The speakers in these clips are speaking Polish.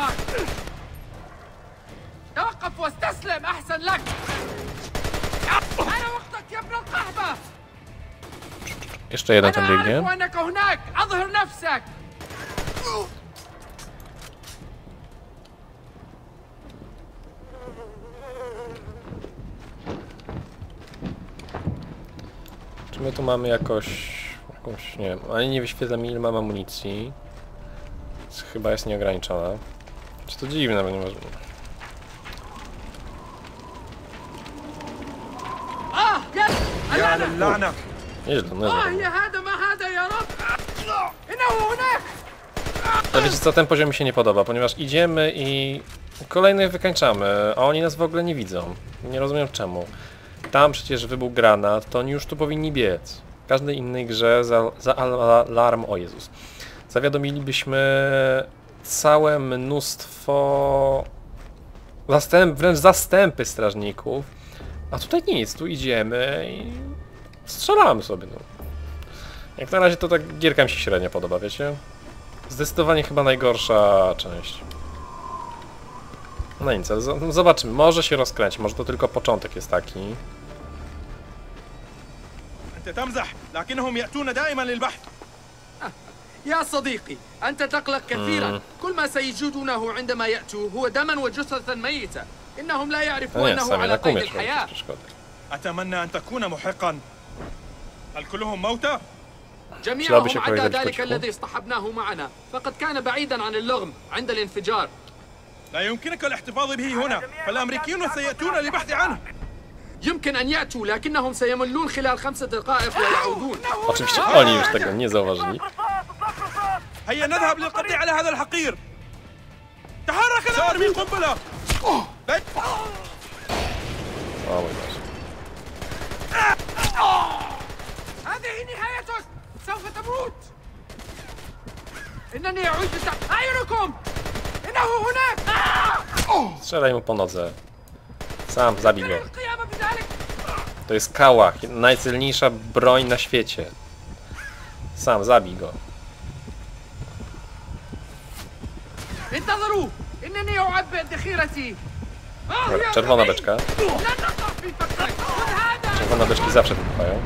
معك توقف واستسلم أحسن لك أنا وقتك يا ابن القحبة Jeszcze jeden tam أنا biegnie. أعرف أنك هناك أظهر نفسك Czy my tu mamy jakoś... jakąś, nie wiem, ani nie wyświetla mi ile mam amunicji. Więc Chyba jest nieograniczona. Czy to dziwne, bo nie może... آه يا يا الآن للعنة Nieźle, آه nieźle. يا هذا ما هذا يا رب إنه هناك Ale wiecie co, ten poziom mi się nie podoba, ponieważ idziemy i kolejnych wykańczamy, a oni nas w ogóle nie widzą. Nie rozumiem czemu. Tam przecież wybuchł granat, to oni już tu powinni biec. W każdej innej grze za, za alarm, o Jezus, zawiadomilibyśmy całe mnóstwo zastęp, wręcz zastępy strażników, a tutaj nic, tu idziemy i strzelamy sobie, no. Jak na razie to tak gierka mi się średnio podoba, wiecie? Zdecydowanie chyba najgorsza część. No nic, ale zo- no zobaczymy. Może się rozkręci, może to tylko początek jest taki. أنت تمزح لكنهم يأتون دائما للبحث يا صديقي أنت تقلق كثيرا. كل ما سيجدونه عندما يأتوا هو دما وجثثا ميتة. إنهم لا يعرفون أنه على قيد kumie الحياة. أتمنى أن تكون محقا. هل كلهم موتى؟ جميعهم عدا ذلك الذي اصطحبناه معنا. فقد كان بعيدا عن اللغم عند الانفجار. لا يمكنك الاحتفاظ به هنا. فالأمريكيون سيأتون للبحث عنه. يمكن أن يأتوا لكنهم سيملون خلال خمسة دقائق ويعودون. Oczywiście oni już tego nie zauważyli. هيا نذهب للقضاء على هذا الحقير تحرك قنبلة بل- O mój Boże. هذه نهايتك سوف تموت إنني التع- أعينكم إنه هناك آه! Strzelaj mu po nodze. Sam, zabij go. To jest kałach, najsilniejsza broń na świecie. Sam, zabij go. انتظروا إنني أعبئ ذخيرتي آه Dobra, يا czerwona غبي! beczka. لن أقع في فخك خذ هذا Czerwone beczki zawsze wybuchają.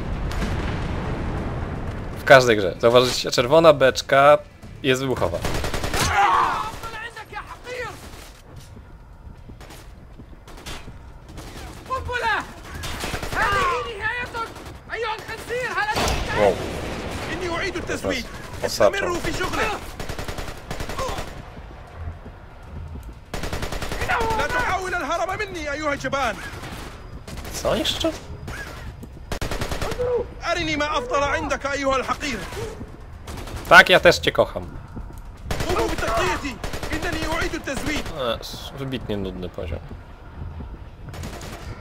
W każdej grze. Zauważycie, czerwona beczka jest wybuchowa. أفضل عندك مني أيها الجبان Co jeszcze? أرني ما أفضل عندك أيها الحقير Tak, ja też cię kocham. قوموا بتغطيتي إنني أعيد التزويد E, s- Wybitnie nudny poziom.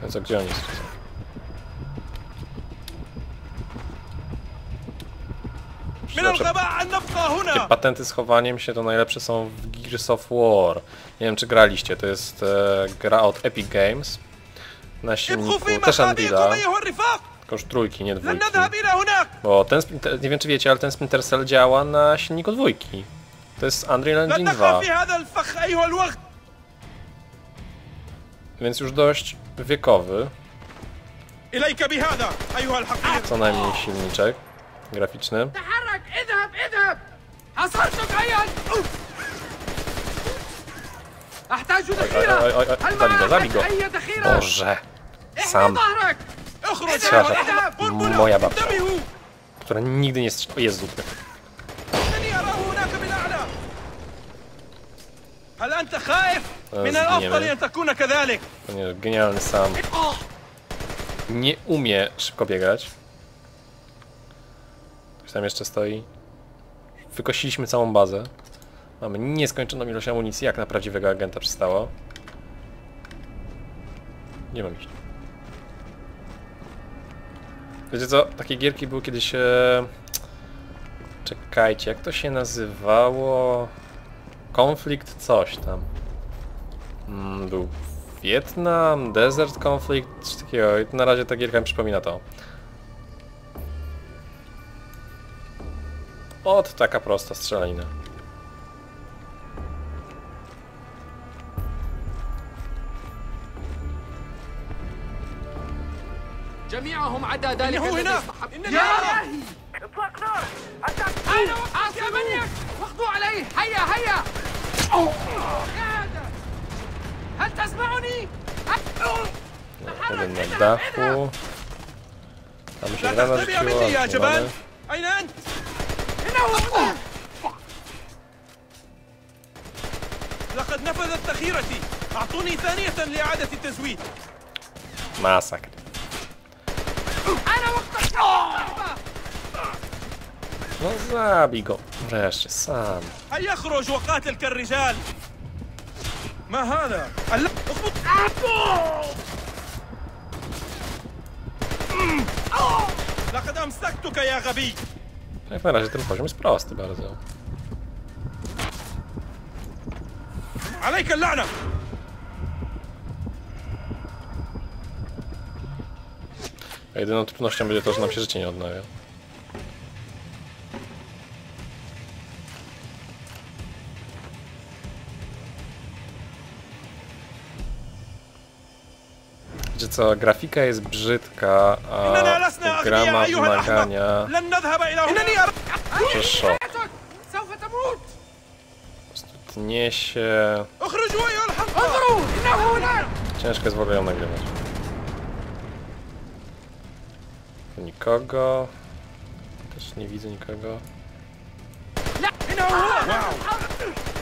No co, gdzie oni są? patenty z chowaniem się to najlepsze są w Gears of War. Nie wiem czy graliście, to jest e, gra od Epic Games. Na silniku też Andida. Tylko już trójki, nie dwójki. Bo ten, nie wiem czy wiecie, ale ten Splinter Cell działa na silniku dwójki. To jest Unreal Engine 2. Więc już dość wiekowy. Co najmniej silniczek graficzny. تحرك اذهب اذهب حصرتك أيها أوف. أحتاج ذخيرة أي- أي- أي- هل zabij go, معك zabij go. أي ذخيرة؟ Boże, احمي sam, ظهرك اخرج Trzeba. أيها الأحمق قنبلة Moja babcia. انتبهوا która nigdy nie strzela. O Jezu, إنني أراه هناك بالأعلى هل أنت خائف؟ أه، من زبيني الأفضل منه. أن تكون كذلك to nie, genialny sam. Nie umie szybko biegać. Ktoś tam jeszcze stoi. Wykosiliśmy całą bazę. Mamy nieskończoną ilość amunicji, jak na prawdziwego agenta przystało. Nie mam iść. Wiecie co? Takie gierki były kiedyś... E... Czekajcie, jak to się nazywało? Konflikt coś tam. Mm, był Wietnam, Desert Conflict, coś takiego. Na razie ta gierka mi przypomina to. Ot, taka prosta strzelanina. جميعهم عدا ذلك إنه هنا! يا إلهي! إطلاق نار! أنا أعصى منك! واخذوا عليه! هيا هيا! هل تسمعني؟ تحرك! نعم، يا جبان! أين أنت؟ لقد نفذت ذخيرتي أعطوني ثانية لإعادة التزويد Masakr. أنا وقتك No zabij go. Wreszcie, sam. هيا اخرج وقاتل كالرجال ما هذا؟ أخبط لقد أمسكتك يا غبي Jak na razie ten poziom jest prosty bardzo. Alejka lana! A jedyną trudnością będzie to, że nam się życie nie odnawia. Wiecie co, grafika jest brzydka, a grama wymagania. Przeszło. Tnie się. Ciężko jest w ogóle ją nagrywać. Tu nikogo. Też nie widzę nikogo. Wow.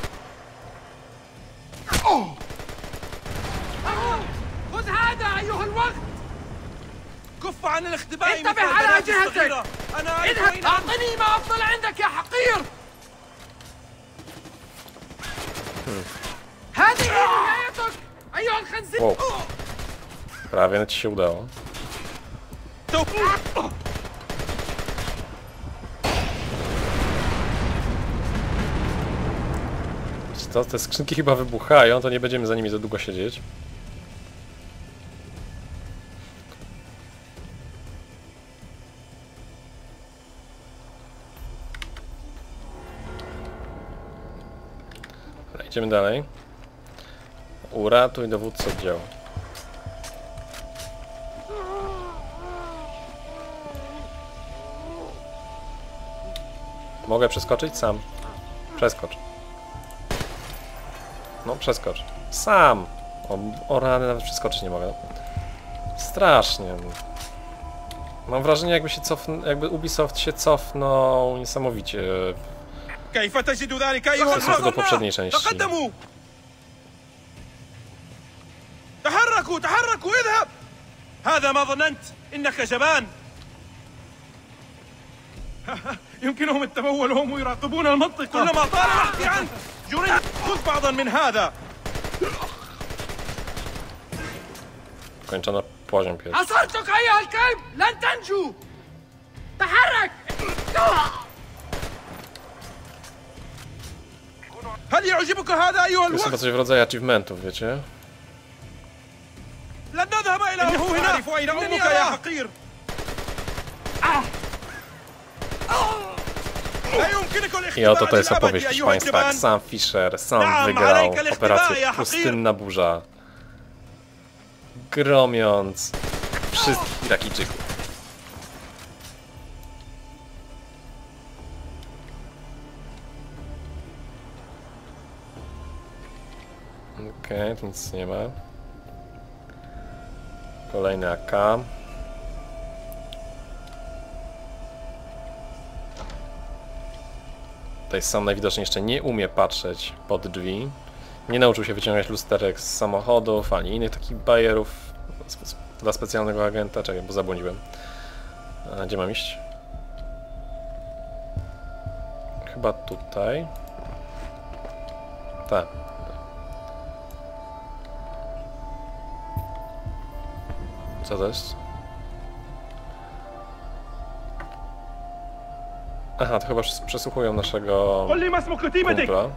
كف عن الاختباء انتبه مثل على البنات جهتك. الصغيرة. أنا أعرف اذهب أين أنت. أعطني ما أفضل عندك يا حقير هذه نهايتك أيها الخنزير Wow. Prawie ci się udało. تو- Wiecie Co, te skrzynki chyba wybuchają, to nie będziemy za nimi za długo siedzieć. Idziemy dalej. Uratuj dowódcę oddziału. Mogę przeskoczyć sam. Przeskocz. No, przeskocz. Sam! O, o rany nawet przeskoczyć nie mogę. Strasznie. Mam wrażenie, jakby się cofn... jakby Ubisoft się cofnął niesamowicie. كيف تجد ذلك أيها części. تقدموا تحركوا تحركوا اذهب هذا ما ظننت إنك جبان يمكنهم التبول وهم يراقبون المنطقة كلما طال بحثي عنك جريت خذ بعضا من هذا Kończono poziom pierwszy. أيها الكلب لن تنجو تحرك To jest chyba الوقت؟ coś w rodzaju achievementów, wiecie? لن نذهب إلى إنه هنا أعرف أين أمك يا حقير لا يمكنك I oto الاختباء to jest للأبد opowieść, proszę أيها Państwa, jak الجبان sam Fisher, sam Naam, wygrał alejka al-ihtibaa, operację ja haqir. Pustynna Burza. Gromiąc wszystkich Irakijczyków. Okej, tu nic nie ma. Kolejny AK. Tutaj sam najwidoczniej jeszcze nie umie patrzeć pod drzwi. Nie nauczył się wyciągać lusterek z samochodów, ani innych takich bajerów dla specjalnego agenta. Czekaj, bo zabłądziłem. A, gdzie mam iść? Chyba tutaj. Tak. Co to jest? Aha, to chyba przesłuchują naszego kumpla.